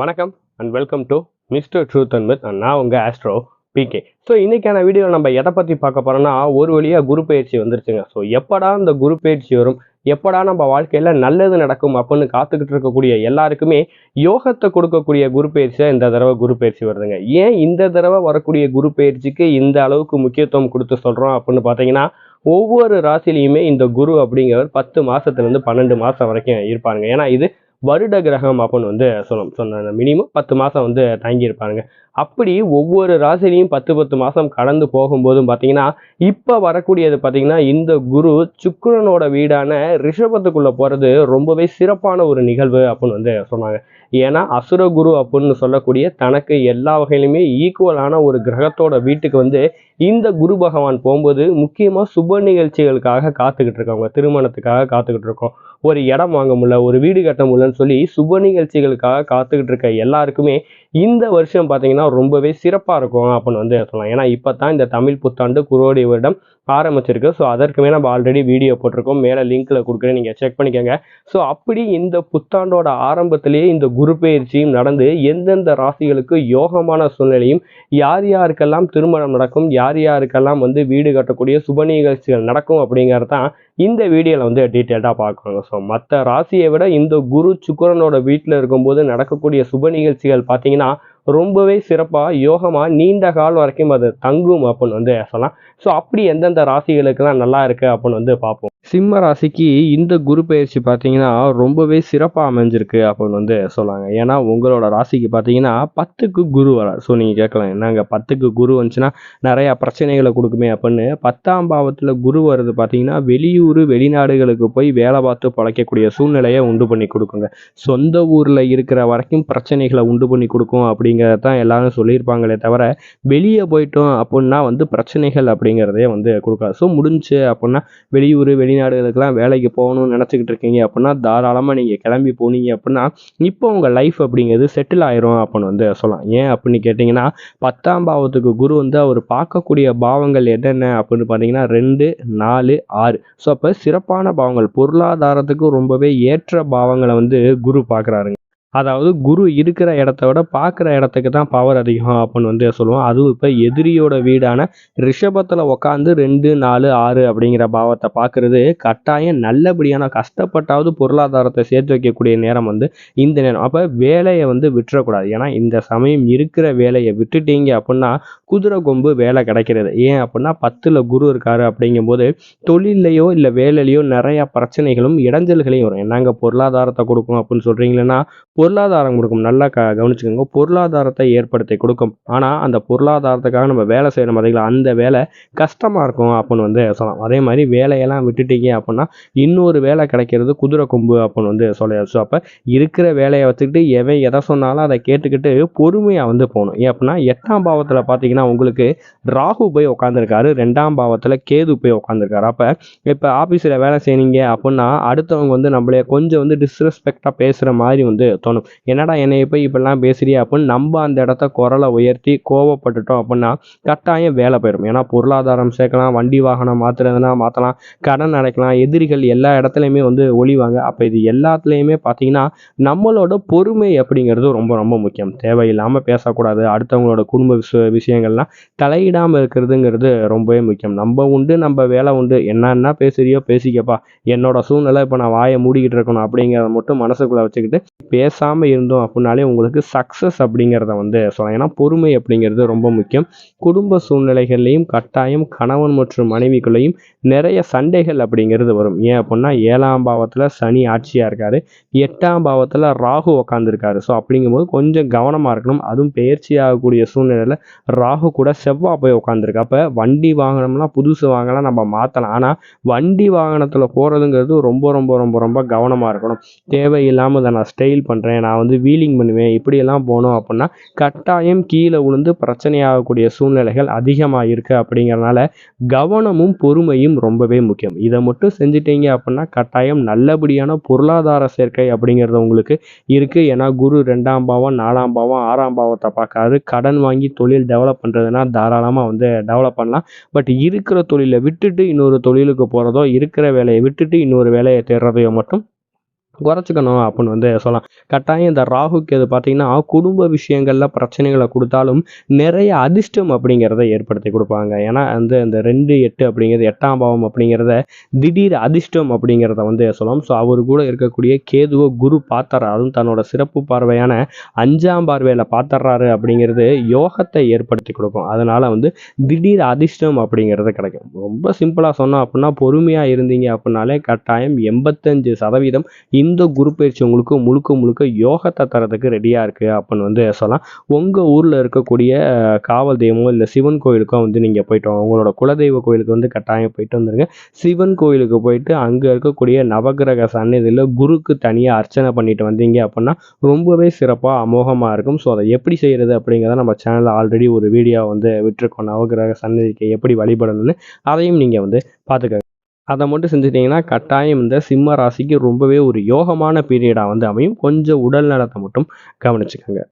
வணக்கம் and welcome to mister truth and myth நான் உங்கள் ஆஸ்ட்ரோ பிகே ஸோ இன்றைக்கான வீடியோவில் நம்ம எதை பற்றி பார்க்க போகிறோம்னா ஒரு வழியாக குரு பயிற்சி வந்துருச்சுங்க. ஸோ எப்படா இந்த குரு பயிற்சி வரும்? எப்படா நம்ம வாழ்க்கையில் நல்லது நடக்கும் அப்படின்னு காத்துக்கிட்டு இருக்கக்கூடிய எல்லாருக்குமே யோகத்தை கொடுக்கக்கூடிய குரு பயிற்சியாக இந்த தடவை குரு பயிற்சி வருதுங்க. ஏன் இந்த தடவை வரக்கூடிய குரு பயிற்சிக்கு இந்த அளவுக்கு முக்கியத்துவம் கொடுத்து சொல்கிறோம் அப்படின்னு பார்த்தீங்கன்னா ஒவ்வொரு ராசிலையுமே இந்த குரு அப்படிங்கிறவர் பத்து மாதத்துலேருந்து பன்னெண்டு மாதம் வரைக்கும் இருப்பாருங்க. ஏன்னா இது வருட கிரகம் அப்படின்னு வந்து சொல்லணும் சொன்ன மினிமம் பத்து மாதம் வந்து தங்கியிருப்பாங்க. அப்படி ஒவ்வொரு ராசிலையும் பத்து பத்து மாதம் கடந்து போகும்போதும் பார்த்தீங்கன்னா இப்போ வரக்கூடியது பார்த்தீங்கன்னா இந்த குரு சுக்கரனோட வீடான ரிஷபத்துக்குள்ளே போகிறது ரொம்பவே சிறப்பான ஒரு நிகழ்வு அப்படின்னு வந்து சொன்னாங்க. ஏன்னா அசுர குரு அப்படின்னு சொல்லக்கூடிய தனக்கு எல்லா வகையிலுமே ஈக்குவலான ஒரு கிரகத்தோட வீட்டுக்கு வந்து இந்த குரு பகவான் போகும்போது முக்கியமாக சுப நிகழ்ச்சிகளுக்காக காத்துக்கிட்டு இருக்கவங்க திருமணத்துக்காக காத்துக்கிட்டு இருக்கோம். ஒரு இடம் வாங்க முடியல ஒரு வீடு கட்ட முடியலன்னு சொல்லி சுப நிகழ்ச்சிகளுக்காக காத்துக்கிட்டு இருக்க எல்லாருக்குமே இந்த வருஷம் பார்த்தீங்கன்னா ரொம்பவே சிறப்பாக இருக்கும் அப்படின்னு வந்து சொல்லலாம். ஏன்னா இப்போ தான் இந்த தமிழ் புத்தாண்டு குரோடி வருடம் ஆரம்பிச்சிருக்கு. ஸோ அதற்குமே நம்ம ஆல்ரெடி வீடியோ போட்டிருக்கோம். மேலே லிங்க்கில் கொடுக்குறேன். நீங்கள் செக் பண்ணிக்கோங்க. ஸோ அப்படி இந்த புத்தாண்டோட ஆரம்பத்திலேயே இந்த குரு பயிற்சியும் நடந்து எந்தெந்த ராசிகளுக்கு யோகமான சூழ்நிலையும் யார் யாருக்கெல்லாம் திருமணம் நடக்கும் யார் யாருக்கெல்லாம் வந்து வீடு கட்டக்கூடிய சுப நிகழ்ச்சிகள் நடக்கும் அப்படிங்கிறது தான் இந்த வீடியோவில் வந்து டீட்டெயில்டாக பார்க்கணும். ஸோ மற்ற ராசியை விட இந்த குரு சுக்கரனோட வீட்டில் இருக்கும்போது நடக்கக்கூடிய சுப நிகழ்ச்சிகள் பார்த்தீங்கன்னா ரொம்பவே சிறப்பாக யோகமாக நீண்ட கால் வரைக்கும் அது தங்கும் அப்படின்னு வந்து சொல்லலாம். ஸோ அப்படி எந்தெந்த ராசிகளுக்கெல்லாம் நல்லா இருக்குது அப்படின்னு வந்து பார்ப்போம். சிம்ம ராசிக்கு இந்த குரு பயிற்சி பார்த்தீங்கன்னா ரொம்பவே சிறப்பாக அமைஞ்சிருக்கு அப்படின்னு வந்து சொல்லாங்க. ஏன்னா உங்களோட ராசிக்கு பார்த்தீங்கன்னா பத்துக்கு குரு வர ஸோ நீங்கள் கேட்கலாம் என்னங்க பத்துக்கு குரு வந்துச்சுன்னா நிறையா பிரச்சனைகளை கொடுக்குமே அப்படின்னு. பத்தாம் பாவத்தில் குரு வர்றது பார்த்தீங்கன்னா வெளியூர் வெளிநாடுகளுக்கு போய் வேலை பார்த்து பழைக்கக்கூடிய சூழ்நிலையை உண்டு பண்ணி கொடுக்குங்க. சொந்த ஊரில் இருக்கிற வரைக்கும் பிரச்சனைகளை உண்டு பண்ணி கொடுக்கும். அப்படிங்கிறத தான் எல்லாரும் சொல்லியிருப்பாங்களே தவிர வெளியே போயிட்டோம் அப்படின்னா வந்து பிரச்சனைகள் அப்படிங்கிறதே வந்து கொடுக்காது. ஸோ முடிஞ்சு அப்படின்னா வெளியூர் வெளிநாடுகளுக்கெல்லாம் வேலைக்கு போகணும்னு நினச்சிக்கிட்டு இருக்கீங்க அப்படின்னா தாராளமாக நீங்கள் கிளம்பி போனீங்க அப்படின்னா இப்போ உங்கள் லைஃப் அப்படிங்கிறது செட்டில் ஆயிரும் அப்படின்னு வந்து சொல்லலாம். ஏன் அப்படின்னு கேட்டிங்கன்னா பத்தாம் பாவத்துக்கு குரு வந்து அவர் பார்க்கக்கூடிய பாவங்கள் என்னென்ன அப்படின்னு பார்த்தீங்கன்னா ரெண்டு நாலு ஆறு. ஸோ அப்போ சிறப்பான பாவங்கள் பொருளாதாரத்துக்கு ரொம்பவே ஏற்ற பாவங்களை வந்து குரு பார்க்குறாருங்க. அதாவது குரு இருக்கிற இடத்த விட பார்க்குற இடத்துக்கு தான் பவர் அதிகம் அப்படின்னு வந்து சொல்லுவோம். அதுவும் இப்போ எதிரியோட வீடான ரிஷபத்தில் உட்காந்து ரெண்டு நாலு ஆறு அப்படிங்கிற பாவத்தை பார்க்குறது கட்டாயம் நல்லபடியான கஷ்டப்பட்டாவது பொருளாதாரத்தை சேர்த்து வைக்கக்கூடிய நேரம் வந்து இந்த நேரம். அப்போ வேலையை வந்து விட்டுறக்கூடாது. ஏன்னா இந்த சமயம் இருக்கிற வேலையை விட்டுட்டீங்க அப்படின்னா குதிரை கொம்பு வேலை கிடைக்கிறது. ஏன் அப்படின்னா பத்தில் குரு இருக்காரு அப்படிங்கும்போது தொழிலையோ இல்லை வேலையிலையோ நிறையா பிரச்சனைகளும் இடைஞ்சல்களையும் வரும். என்னங்க பொருளாதாரத்தை கொடுக்கும் அப்படின்னு சொல்கிறீங்களன்னா பொருளாதாரம் கொடுக்கும். நல்லா க கவனிச்சுக்கோங்க. பொருளாதாரத்தை ஏற்படுத்தி கொடுக்கும். ஆனால் அந்த பொருளாதாரத்துக்காக நம்ம வேலை செய்கிற மாதிரி அந்த வேலை கஷ்டமாக இருக்கும் அப்படின்னு வந்து சொல்லலாம். அதே மாதிரி வேலையெல்லாம் விட்டுட்டீங்க அப்படின்னா இன்னொரு வேலை கிடைக்கிறது குதிரை கொம்பு அப்படின்னு வந்து சொல்ல ஸோ அப்போ இருக்கிற வேலையை வச்சுக்கிட்டு எவன் எதை சொன்னாலும் அதை கேட்டுக்கிட்டு பொறுமையாக வந்து போகணும். ஏன் அப்படின்னா எட்டாம் பாவத்தில் பார்த்தீங்கன்னா உங்களுக்கு ராகு போய் உட்காந்துருக்காரு ரெண்டாம் பாவத்தில் கேது போய் உட்காந்துருக்காரு அப்போ இப்போ ஆஃபீஸில் வேலை செய்யறீங்க அப்படின்னா அடுத்தவங்க வந்து நம்மளே கொஞ்சம் வந்து டிஸ்ரெஸ்பெக்டாக பேசுகிற மாதிரி வந்து தோணும். என்னடா என்னை போய் இப்படிலாம் பேசுறியா அப்படின்னு நம்ம அந்த இடத்த குரலை உயர்த்தி கோவப்பட்டுட்டோம் அப்படின்னா கட்டாயம் வேலை போயிடும். ஏன்னா பொருளாதாரம் சேர்க்கலாம் வண்டி வாகனம் மாற்றுறதுனா மாற்றலாம் கடன் அடைக்கலாம் எதிரிகள் எல்லா இடத்துலையுமே வந்து ஒளிவாங்க. அப்போ இது எல்லாத்துலேயுமே பார்த்தீங்கன்னா நம்மளோட பொறுமை அப்படிங்கிறது ரொம்ப ரொம்ப முக்கியம். தேவையில்லாமல் பேசக்கூடாது. அடுத்தவங்களோட குடும்ப விஷ விஷயங்கள்லாம் தலையிடாமல் இருக்கிறதுங்கிறது ரொம்பவே முக்கியம். நம்ம உண்டு நம்ம வேலை உண்டு. என்னென்ன பேசுறியோ பேசிக்கப்பா. என்னோட சூழ்நிலை இப்போ நான் வாயை மூடிக்கிட்டு இருக்கணும் அப்படிங்கிறத மட்டும் மனசுக்குள்ளே வச்சுக்கிட்டு பேசாமல் இருந்தோம் அப்படின்னாலே உங்களுக்கு சக்ஸஸ் அப்படிங்கிறத வந்து சொல்லலாம். ஏன்னா பொறுமை அப்படிங்கிறது ரொம்ப முக்கியம். குடும்ப சூழ்நிலைகள்லையும் கட்டாயம் கணவன் மற்றும் மனைவிக்குள்ளேயும் நிறைய சண்டைகள் அப்படிங்கிறது வரும். ஏன் அப்படின்னா ஏழாம் பாவத்தில் சனி ஆட்சியாக இருக்காரு. எட்டாம் பாவத்தில் ராகு உக்காந்துருக்காரு. ஸோ அப்படிங்கும்போது கொஞ்சம் கவனமாக இருக்கணும். அதுவும் பயிற்சி ஆகக்கூடிய சூழ்நிலையில் ராகு கூட செவ்வாய் போய் உட்காந்துருக்கு அப்போ வண்டி வாகனம்லாம் புதுசு வாங்கலாம் நம்ம மாற்றலாம் ஆனால் வண்டி வாகனத்தில் போகிறதுங்கிறது ரொம்ப ரொம்ப ரொம்ப ரொம்ப கவனமாக இருக்கணும். தேவையில்லாமல் இதை நான் ஸ்டைல் பண்ணுறேன் நான் வந்து வீலிங் பண்ணுவேன் இப்படியெல்லாம் போனோம் அப்படின்னா கட்டாயம் கீழே விழுந்து பிரச்சனையாகக்கூடிய சூழ்நிலைகள் அதிகமாக இருக்குது அப்படிங்கிறனால கவனமும் பொறுமையும் ரொம்பவே முக்கியம். இதை மட்டும் செஞ்சிட்டீங்க அப்படின்னா கட்டாயம் நல்லபடியான பொருளாதார சேர்க்கை அப்படிங்கிறது உங்களுக்கு இருக்குது ஏன்னா குரு ரெண்டாம் பாவம் நாலாம் பாவம் ஆறாம் பாவத்தை பார்க்காது கடன் வாங்கி தொழில் டெவலப் பண்ணுறதுனா தாராளமாக வந்து டெவலப் பண்ணலாம். பட் இருக்கிற தொழிலை விட்டுட்டு இன்னொரு தொழிலுக்கு போகிறதோ இருக்கிற வேலையை விட்டுட்டு இன்னொரு வேலையை தேடுறதையோ மட்டும் குறைச்சிக்கணும் அப்படின்னு வந்து சொல்லலாம். கட்டாயம் இந்த ராகுக்கு இது பார்த்தீங்கன்னா குடும்ப விஷயங்களில் பிரச்சனைகளை கொடுத்தாலும் நிறைய அதிர்ஷ்டம் அப்படிங்கிறத ஏற்படுத்தி கொடுப்பாங்க. ஏன்னா வந்து அந்த ரெண்டு எட்டு அப்படிங்கிறது எட்டாம் பாவம் அப்படிங்கிறத திடீர் அதிர்ஷ்டம் அப்படிங்கிறத வந்து சொல்லலாம். ஸோ அவர் கூட இருக்கக்கூடிய கேதுவ குரு பார்த்தார் அதுவும் தன்னோட சிறப்பு பார்வையான அஞ்சாம் பார்வையில் பார்த்தர்றாரு அப்படிங்கிறது யோகத்தை ஏற்படுத்தி கொடுக்கும். அதனால வந்து திடீர் அதிர்ஷ்டம் அப்படிங்கிறது கிடைக்கும். ரொம்ப சிம்பிளாக சொன்னோம் அப்படின்னா பொறுமையாக இருந்தீங்க அப்படின்னாலே கட்டாயம் எண்பத்தஞ்சு சதவீதம் இந்த குரு பயிற்சி உங்களுக்கு முழுக்க முழுக்க யோகத்தை தரதுக்கு ரெடியாக இருக்குது அப்படின்னு வந்து சொல்லலாம். உங்கள் ஊரில் இருக்கக்கூடிய காவல் தெய்வமோ இல்லை சிவன் கோயிலுக்கோ வந்து நீங்கள் போயிட்டு வாங்க. உங்களோட குலதெய்வ கோயிலுக்கு வந்து கட்டாயம் போயிட்டு வந்துருங்க. சிவன் கோயிலுக்கு போயிட்டு அங்கே இருக்கக்கூடிய நவகிரக சந்நிதியில் குருக்கு தனியாக அர்ச்சனை பண்ணிட்டு வந்தீங்க அப்படின்னா ரொம்பவே சிறப்பாக அமோகமாக இருக்கும். ஸோ அதை எப்படி செய்கிறது அப்படிங்கிறத நம்ம சேனலில் ஆல்ரெடி ஒரு வீடியோ வந்து விட்டுருக்கோம். நவகிரக சன்னதிக்கு எப்படி வழிபடணும்னு அதையும் நீங்கள் வந்து பார்த்துக்க அதை மட்டும் செஞ்சுட்டிங்கன்னா கட்டாயம் இந்த சிம்ம ராசிக்கு ரொம்பவே ஒரு யோகமான பீரியடாக வந்து அமையும். கொஞ்சம் உடல் நலத்தை மட்டும் கவனிச்சுக்கோங்க.